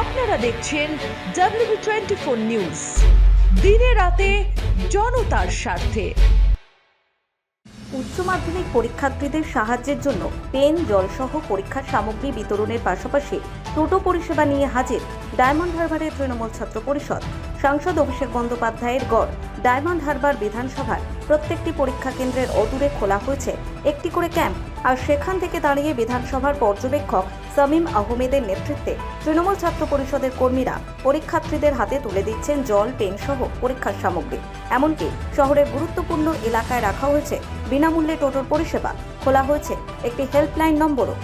আপনারা দেখছেন W twenty four news দিনে রাতে জনতার স্বার্থে। উচ্চ মাধ্যমিক পরীক্ষার্থীদের সাহায্যের জন্য পেন, জলসহ পরীক্ষার সামগ্রী বিতরণের পাশাপাশি টোটো পরিষেবা নিয়ে হাজির ডায়মন্ড হারবারের তৃণমূল ছাত্র পরিষদ। সাংসদ অভিষেক বন্দ্যোপাধ্যায়ের গড় ডায়মন্ড হারবার বিধানসভার প্রত্যেকটি পরীক্ষা কেন্দ্রের অদূরে খোলা হয়েছে। একটি করে ক্যাম্প আর সেখান থেকে দাঁড়িয়ে বিধানসভার পর্যবেক্ষক সামিম আহমেদের নেতৃত্বে তৃণমূল ছাত্র পরিষদের কর্মীরা পরীক্ষার্থীদের হাতে তুলে দিচ্ছেন জল, পেন সহ পরীক্ষার সামগ্রী। এমনকি শহরের গুরুত্বপূর্ণ এলাকায় রাখা হয়েছে বিনামূল্যে টোটোর পরিষেবা। খোলা হয়েছে একটি হেল্পলাইন নম্বরও।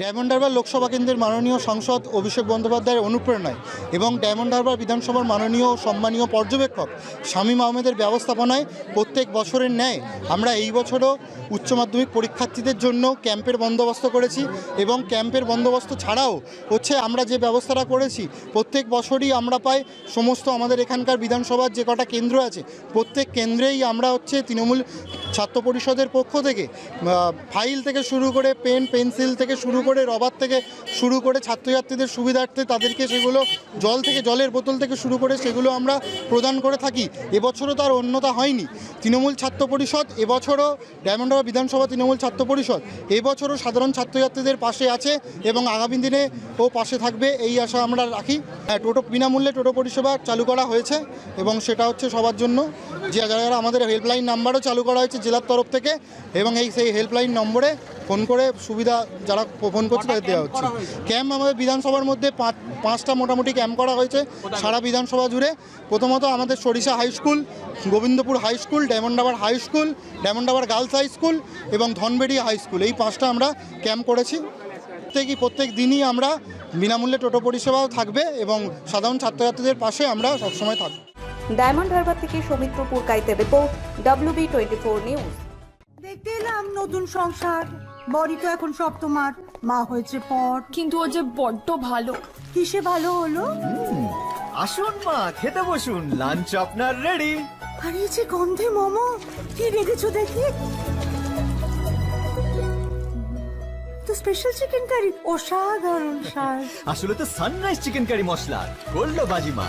ডায়মন্ড হারবার লোকসভা কেন্দ্রের মাননীয় সাংসদ অভিষেক বন্দ্যোপাধ্যায়ের অনুপ্রেরণায় এবং ডায়মন্ড হারবার বিধানসভার মাননীয় সম্মানীয় পর্যবেক্ষক শামীম আহমেদের ব্যবস্থাপনায় প্রত্যেক বছরের ন্যায় আমরা এই বছরও উচ্চ মাধ্যমিক পরীক্ষার্থীদের জন্য ক্যাম্পের বন্দোবস্ত করেছি এবং ক্যাম্পের বন্দোবস্ত ছাড়াও হচ্ছে আমরা যে ব্যবস্থাটা করেছি, প্রত্যেক বছরই আমরা পাই সমস্ত আমাদের এখানকার বিধানসভার যে কটা কেন্দ্র আছে, প্রত্যেক কেন্দ্রেই আমরা হচ্ছে তৃণমূল ছাত্র পরিষদের পক্ষ থেকে ফাইল থেকে শুরু করে পেন, পেন্সিল থেকে শুরু করে রবার থেকে শুরু করে ছাত্রছাত্রীদের সুবিধার্থে তাদেরকে সেগুলো জল থেকে, জলের বোতল থেকে শুরু করে সেগুলো আমরা প্রদান করে থাকি। এবছরও তার অন্যতা হয়নি। তৃণমূল ছাত্র পরিষদ এবছরও ডায়মন্ড হারবার বিধানসভা তৃণমূল ছাত্র পরিষদ এবছরও সাধারণ ছাত্রছাত্রীদের পাশে আছে এবং আগামী দিনে ও পাশে থাকবে এই আশা আমরা রাখি। হ্যাঁ টোটো বিনামূল্যে টোটো পরিষেবা চালু করা হয়েছে এবং সেটা হচ্ছে সবার জন্য। যে যারা আমাদের হেল্পলাইন নাম্বারও চালু করা হয়েছে জেলার তরফ থেকে এবং এই সেই হেল্পলাইন নম্বরে ফোন করে সুবিধা যারা ফোন করছে তাদের দেওয়া হচ্ছে। ক্যাম্প আমাদের বিধানসভার মধ্যে পাঁচ, পাঁচটা মোটামুটি ক্যাম্প করা হয়েছে সারা বিধানসভা জুড়ে। প্রথমত আমাদের Sarisha high school Gobindapur high school Diamond Harbour high school Diamond Harbour girls high school এবং ধনবেড়ি হাই স্কুল এই পাঁচটা আমরা ক্যাম্প করেছি। প্রত্যেকই, প্রত্যেক দিনই আমরা বিনামূল্যে টোটো পরিষেবাও থাকবে এবং সাধারণ ছাত্রছাত্রীদের পাশে আমরা সবসময় থাকব। ডায়মন্ড হারবার থেকে Soumitra পুরকাইতে report W B twenty four news দেখতে এলাম নতুন সংসার। বড়ি তো এখন সব তোমার মা হয়েছে পর। কিন্তু ও যে বড্ড ভালো। কিসে ভালো হলো? আসুন মা খেতে বসুন। লাঞ্চ আপনার রেডি হারিয়েছে গন্ধে মোমো কি রেখেছো দেখি? তো স্পেশাল চিকেন কারি অসাধারণ স্বাদ। আসলে তো সানরাইজ চিকেন কারি মশলা করল বাজিমা